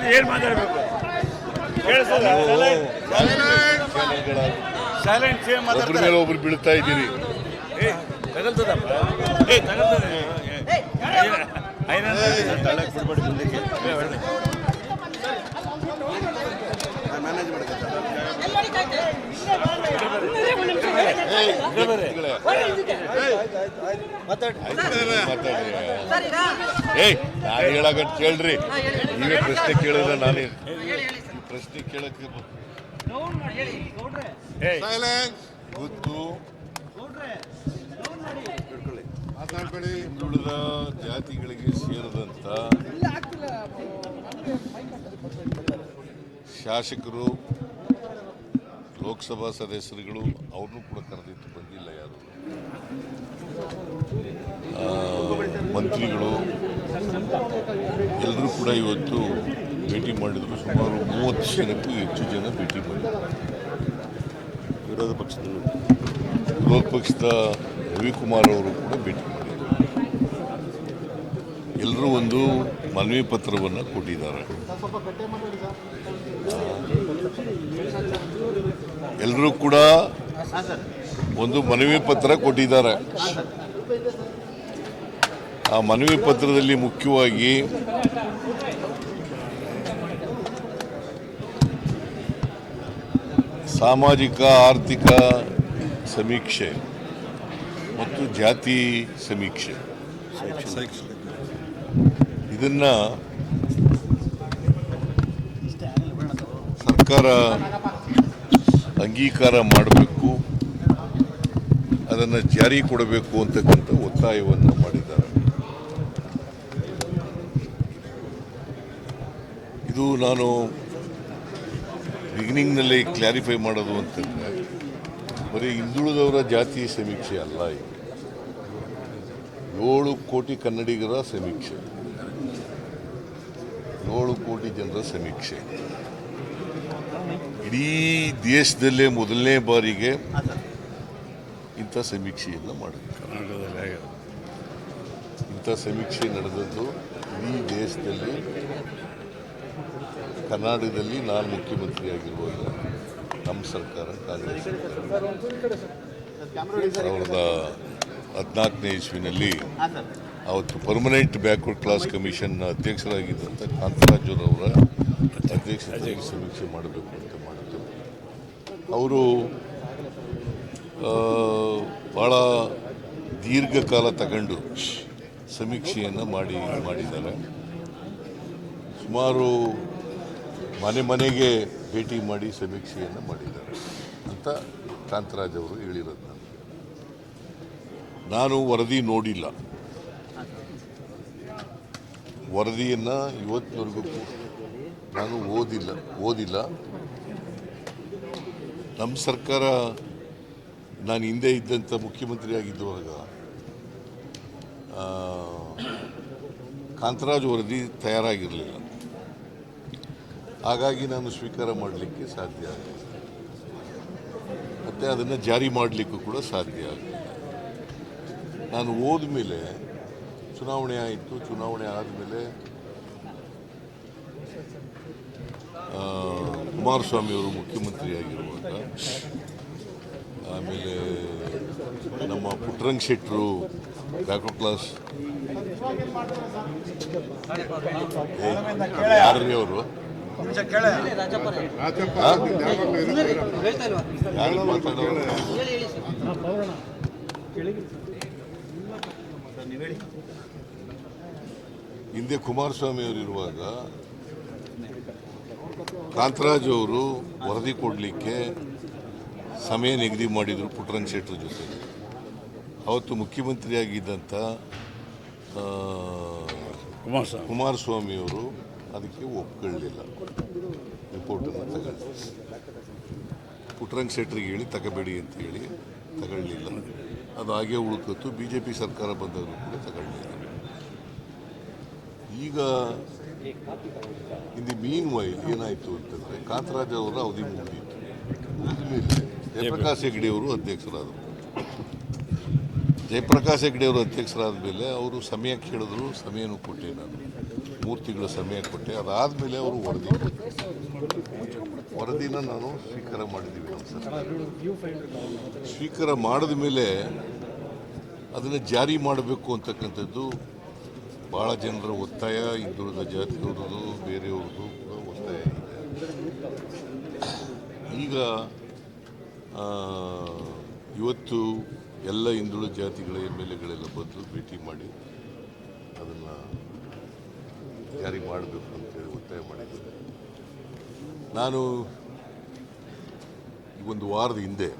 ಮಾಡಿದ್ರೆ ಏನು ಮಾತಾಡಬೇಕು? ಸೈಲೆಂಟ್ ಸೇಮ್ ಮೇಲೆ ಒಬ್ರು ಬೀಳ್ತಾ ಇದ್ದೀರಿ. ಏ ತಗಲ್ತದಪ್ಪ? ಏ ತಗಲ್ತದೆ. ಐನ ತಳಕ್ ಬಿಡ್ಬೇಡಿ ಮುಂದಕ್ಕೆ ಏ, ಹೊರ್ಡಿ. ಇಲ್ಲೇ ಬರ್ರಿ. ಏಯ್ ನಾನು ಹೇಳಾಗಂತ ಕೇಳ್ರಿ. ನೀವೇ ಪ್ರಶ್ನೆ ಕೇಳಿದ್ರೆ ನಾನೇ ಪ್ರಶ್ನೆ ಕೇಳಕ್ಕೆ ಗೊತ್ತು. ಹಿಂದುಳಿದ ಜಾತಿಗಳಿಗೆ ಸೇರಿದಂತ ಶಾಸಕರು ಲೋಕಸಭಾ ಸದಸ್ಯರುಗಳು ಅವ್ರನ್ನೂ ಕೂಡ ಕರೆದಿತ್ತು ಬಂದಿಲ್ಲ ಯಾರು. ಆ, ಮಂತ್ರಿಗಳು ಎಲ್ಲರೂ ಕೂಡ ಇವತ್ತು ಭೇಟಿ ಮಾಡಿದರು. ಸುಮಾರು ಮೂವತ್ತು ಜನಕ್ಕೂ ಹೆಚ್ಚು ಜನ ಭೇಟಿ ಮಾಡಿದರು. ವಿರೋಧ ಪಕ್ಷದ ವಿರೋಧ ಪಕ್ಷದ ರವಿಕುಮಾರ್ ಅವರು ಕೂಡ ಭೇಟಿ ಮಾಡಿದರು. ಎಲ್ಲರೂ ಒಂದು ಮನವಿ ಪತ್ರವನ್ನು ಕೊಟ್ಟಿದ್ದಾರೆ. ಎಲ್ಲರೂ ಕೂಡ ಒಂದು ಮನವಿ ಪತ್ರ ಕೊಟ್ಟಿದ್ದಾರೆ. ಆ ಮನವಿ ಪತ್ರದಲ್ಲಿ ಮುಖ್ಯವಾಗಿ ಸಾಮಾಜಿಕ, ಆರ್ಥಿಕ ಸಮೀಕ್ಷೆ ಮತ್ತು ಜಾತಿ ಸಮೀಕ್ಷೆ. ಇದನ್ನ ಸರ್ಕಾರ ಅಂಗೀಕಾರ ಮಾಡಬೇಕು, ಅದನ್ನು ಜಾರಿ ಕೊಡಬೇಕು ಅಂತಕ್ಕಂಥ ಒತ್ತಾಯವನ್ನು ಮಾಡಿದ್ದಾರೆ. ಇದು ನಾನು ಬಿಗಿನಿಂಗ್ನಲ್ಲಿ ಕ್ಲಾರಿಫೈ ಮಾಡೋದು ಅಂತಂದರೆ, ಬರೀ ಹಿಂದುಳಿದವರ ಜಾತಿ ಸಮೀಕ್ಷೆ ಅಲ್ಲ ಇದು. ಏಳು ಕೋಟಿ ಕನ್ನಡಿಗರ ಸಮೀಕ್ಷೆ. ಏಳು ಕೋಟಿ ಜನರ ಸಮೀಕ್ಷೆ. ಇಡೀ ದೇಶದಲ್ಲೇ ಮೊದಲನೇ ಬಾರಿಗೆ ಇಂಥ ಸಮೀಕ್ಷೆಯನ್ನು ಮಾಡಿದ್ದಾರೆ ಇಂಥ ಸಮೀಕ್ಷೆ ನಡೆದದ್ದು ಇಡೀ ದೇಶದಲ್ಲಿ ಕರ್ನಾಟಕದಲ್ಲಿ ನಾನು ಮುಖ್ಯಮಂತ್ರಿ ಆಗಿರುವಾಗ ನಮ್ಮ ಸರ್ಕಾರ ಕಾಂಗ್ರೆಸ್ ಸಾವಿರದ ಹದಿನಾಲ್ಕನೇ ಇಸ್ವಿನಲ್ಲಿ ಅವತ್ತು ಪರ್ಮನೆಂಟ್ ಬ್ಯಾಕ್ವರ್ಡ್ ಕ್ಲಾಸ್ ಕಮಿಷನ್ ಅಧ್ಯಕ್ಷರಾಗಿದ್ದಂಥ ಕಾಂತರಾಜುರವರ ಅಧ್ಯಕ್ಷತೆಯಲ್ಲಿ ಸಮೀಕ್ಷೆ ಮಾಡಬೇಕು ಅಂತ ಮಾಡಿದ್ರು ಅವರು ಭಾಳ ದೀರ್ಘಕಾಲ ತಗೊಂಡು ಸಮೀಕ್ಷೆಯನ್ನು ಮಾಡಿ, ಮಾಡಿದ್ದಾರೆ. ಸುಮಾರು ಮನೆ ಮನೆಗೆ ಭೇಟಿ ಮಾಡಿ ಸಮೀಕ್ಷೆಯನ್ನು ಮಾಡಿದ್ದಾರೆ ಅಂತ ಕಾಂತರಾಜ್ ಅವರು ಹೇಳಿರೋದು ನನಗೆ. ನಾನು ವರದಿ ನೋಡಿಲ್ಲ. ವರದಿಯನ್ನು ಇವತ್ತಿನವರೆಗೂ ನಾನು ಓದಿಲ್ಲ ಓದಿಲ್ಲ. ನಮ್ಮ ಸರ್ಕಾರ, ನಾನು ಹಿಂದೆ ಇದ್ದಂಥ ಮುಖ್ಯಮಂತ್ರಿ ಆಗಿದ್ದುವಾಗ ಕಾಂತರಾಜ್ ವರದಿ ತಯಾರಾಗಿರಲಿಲ್ಲ. ಹಾಗಾಗಿ ನಾನು ಸ್ವೀಕಾರ ಮಾಡಲಿಕ್ಕೆ ಸಾಧ್ಯ ಆಗಲಿಲ್ಲ. ಮತ್ತು ಅದನ್ನು ಜಾರಿ ಮಾಡಲಿಕ್ಕೂ ಕೂಡ ಸಾಧ್ಯ ಆಗಲಿಲ್ಲ. ನಾನು ಹೋದ ಮೇಲೆ ಚುನಾವಣೆ ಆಯಿತು, ಚುನಾವಣೆ ಆದಮೇಲೆ ಕುಮಾರಸ್ವಾಮಿಯವರು ಮುಖ್ಯಮಂತ್ರಿಯಾಗಿರುವಾಗ ಆಮೇಲೆ ನಮ್ಮ ಪುಟ್ರಂಗ್ ಶೆಟ್ಟರು ಬ್ಯಾಕ್ವರ್ಡ್ ಕ್ಲಾಸ್ ಯಾರ್ರಿ ಅವರು? ಹಿಂದೆ ಕುಮಾರಸ್ವಾಮಿ ಅವರು ಇರುವಾಗ ಕಾಂತರಾಜ್ ಅವರು ವರದಿ ಕೊಡಲಿಕ್ಕೆ ಸಮಯ ನಿಗದಿ ಮಾಡಿದರು ಪುಟ್ರನ್ ಶೆಟ್ಟರ್ ಜೊತೆ. ಅವತ್ತು ಮುಖ್ಯಮಂತ್ರಿಯಾಗಿದ್ದಂಥ ಕುಮಾರ್ ಕುಮಾರಸ್ವಾಮಿ. ಕುಮಾರಸ್ವಾಮಿ ಅವರು ಅದಕ್ಕೆ ಒಪ್ಕೊಳ್ಳಲಿಲ್ಲ ರಿಪೋರ್ಟನ್ನು ತಗೊಂಡು ಪುಟ್ಟರಂಗ್ ಶೆಟ್ಟರಿಗೆ ಹೇಳಿ ತಗೋಬೇಡಿ ಅಂತ ಹೇಳಿ ತಗೊಳ್ಳಲಿಲ್ಲ ಅದು ಹಾಗೆ ಉಳ್ಕತ್ತು. ಬಿ ಜೆ ಪಿ ಸರ್ಕಾರ ಬಂದವರು ಕೂಡ ತಗೊಳ್ಳಲಿಲ್ಲ ಈಗ ಇಲ್ಲಿ ಮೀನ್ ವೈ ಏನಾಯಿತು ಅಂತಂದರೆ ಕಾಂತರಾಜ್ ಅವರ ಅವಧಿ ಮುಗಿದಿತ್ತು. ಮುಗಿದ್ಮೇಲೆ ಜಯಪ್ರಕಾಶ್ ಹೆಗ್ಡೆ ಅವರು ಅಧ್ಯಕ್ಷರಾದರು. ಜಯಪ್ರಕಾಶ್ ಹೆಗ್ಡೆ ಅವರು ಅಧ್ಯಕ್ಷರಾದ ಮೇಲೆ ಅವರು ಸಮಯ ಕೇಳಿದ್ರು ಸಮಯನೂ ಕೊಟ್ಟೆ ನಾನು ಮೂರು ತಿಂಗಳ ಸಮಯ ಕೊಟ್ಟೆ. ಅದಾದಮೇಲೆ ಅವರು ವರದಿ. ವರದಿನ ನಾನು ಸ್ವೀಕಾರ ಮಾಡಿದ್ದೀವಿ ಸ್ವೀಕಾರ ಮಾಡಿದ ಮೇಲೆ ಅದನ್ನು ಜಾರಿ ಮಾಡಬೇಕು ಅಂತಕ್ಕಂಥದ್ದು ಭಾಳ ಜನರ ಒತ್ತಾಯ. ಹಿಂದುಳಿದ ಜಾತಿಯವ್ರದ್ದು, ಬೇರೆಯವ್ರದ್ದು ಕೂಡ ಒತ್ತಾಯ ಇದೆ. ಈಗ ಇವತ್ತು ಎಲ್ಲ ಹಿಂದುಳಿದ ಜಾತಿಗಳ ಎಂ ಎಲ್ ಎಗಳೆಲ್ಲ ಬಂದು ಭೇಟಿ ಮಾಡಿ ಜಾರಿ ಮಾಡಬೇಕು ಅಂತೇಳಿ ಒತ್ತಾಯ ಮಾಡಿದ್ದೆ ನಾನು ಈ ಒಂದು ವಾರದ ಹಿಂದೆ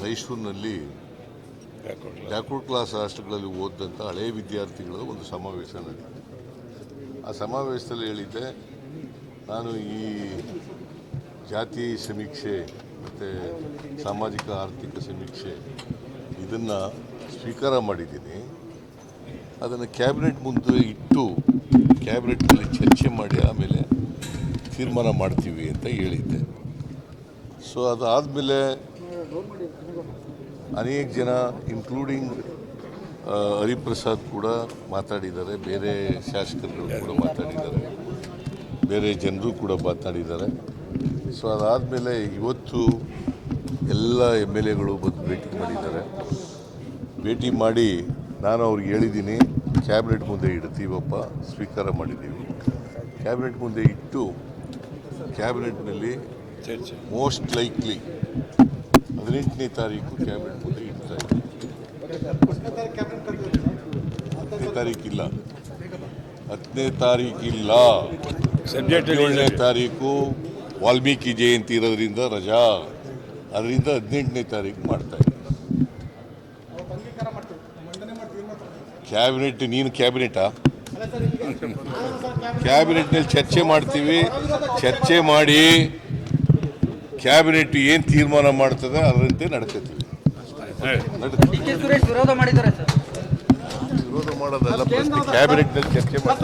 ಮೈಸೂರಿನಲ್ಲಿ ಬ್ಯಾಕ್ವರ್ಡ್ ಕ್ಲಾಸ್. ರಾಷ್ಟ್ರಗಳಲ್ಲಿ ಓದಿದಂಥ ಹಳೆಯ ವಿದ್ಯಾರ್ಥಿಗಳ ಒಂದು ಸಮಾವೇಶ ನಡೆಯಿತು ಆ ಸಮಾವೇಶದಲ್ಲಿ ಹೇಳಿದ್ದೆ, ನಾನು ಈ ಜಾತಿ ಸಮೀಕ್ಷೆ ಮತ್ತು ಸಾಮಾಜಿಕ ಆರ್ಥಿಕ ಸಮೀಕ್ಷೆ ಇದನ್ನು ಸ್ವೀಕಾರ ಮಾಡಿದ್ದೀನಿ. ಅದನ್ನು ಕ್ಯಾಬಿನೆಟ್ ಮುಂದೆ ಇಟ್ಟು ಕ್ಯಾಬಿನೆಟ್ನಲ್ಲಿ ಚರ್ಚೆ ಮಾಡಿ ಆಮೇಲೆ ತೀರ್ಮಾನ ಮಾಡ್ತೀವಿ ಅಂತ ಹೇಳಿದ್ದೆ. ಸೊ ಅದಾದಮೇಲೆ ಅನೇಕ ಜನ ಇನ್ಕ್ಲೂಡಿಂಗ್ ಹರಿಪ್ರಸಾದ್ ಕೂಡ ಮಾತಾಡಿದ್ದಾರೆ, ಬೇರೆ ಶಾಸಕರು ಕೂಡ ಮಾತಾಡಿದ್ದಾರೆ, ಬೇರೆ ಜನರು ಕೂಡ ಮಾತಾಡಿದ್ದಾರೆ. ಸೊ ಅದಾದಮೇಲೆ ಇವತ್ತು ಎಲ್ಲ ಎಂ ಎಲ್ ಎಗಳು ಬಂದು ಭೇಟಿ ಮಾಡಿದ್ದಾರೆ. ಭೇಟಿ ಮಾಡಿ ನಾನು ಅವ್ರಿಗೆ ಹೇಳಿದ್ದೀನಿ ಕ್ಯಾಬಿನೆಟ್ ಮುಂದೆ ಇಡ್ತೀವಪ್ಪ ಸ್ವೀಕಾರ ಮಾಡಿದ್ದೀವಿ ಕ್ಯಾಬಿನೆಟ್ ಮುಂದೆ ಇಟ್ಟು ಕ್ಯಾಬಿನೆಟ್ನಲ್ಲಿ ಮೋಸ್ಟ್ ಲೈಕ್ಲಿ ಹದಿನೆಂಟನೇ ತಾರೀಕು ಕ್ಯಾಬಿನೆಟ್ ಮುಂದೆ ಇಡ್ತಾ ಇದ್ದೀವಿ ಹತ್ತನೇ ತಾರೀಕಿಲ್ಲ ಹತ್ತನೇ ತಾರೀಕಿಲ್ಲ ಏಳನೇ ತಾರೀಕು ವಾಲ್ಮೀಕಿ ಜಯಂತಿ ಇರೋದ್ರಿಂದ ರಜಾ. ಅದರಿಂದ ಹದಿನೆಂಟನೇ ತಾರೀಕು ಮಾಡ್ತಾ ಇದ್ದೀವಿ ಕ್ಯಾಬಿನೆಟ್ ನೀನು ಕ್ಯಾಬಿನೆಟಾ? ಕ್ಯಾಬಿನೆಟ್ನಲ್ಲಿ ಚರ್ಚೆ ಮಾಡ್ತೀವಿ. ಚರ್ಚೆ ಮಾಡಿ ಕ್ಯಾಬಿನೆಟ್ ಏನು ತೀರ್ಮಾನ ಮಾಡ್ತದೆ ಅದರಂತೆ ನಡ್ಕೋತೀವಿ ವಿರೋಧ ಮಾಡಿದ್ದಾರೆ ಸರ್. ವಿರೋಧ ಮಾಡೋದಲ್ಲ ಕ್ಯಾಬಿನೆಟ್ನಲ್ಲಿ ಚರ್ಚೆ ಮಾಡಿ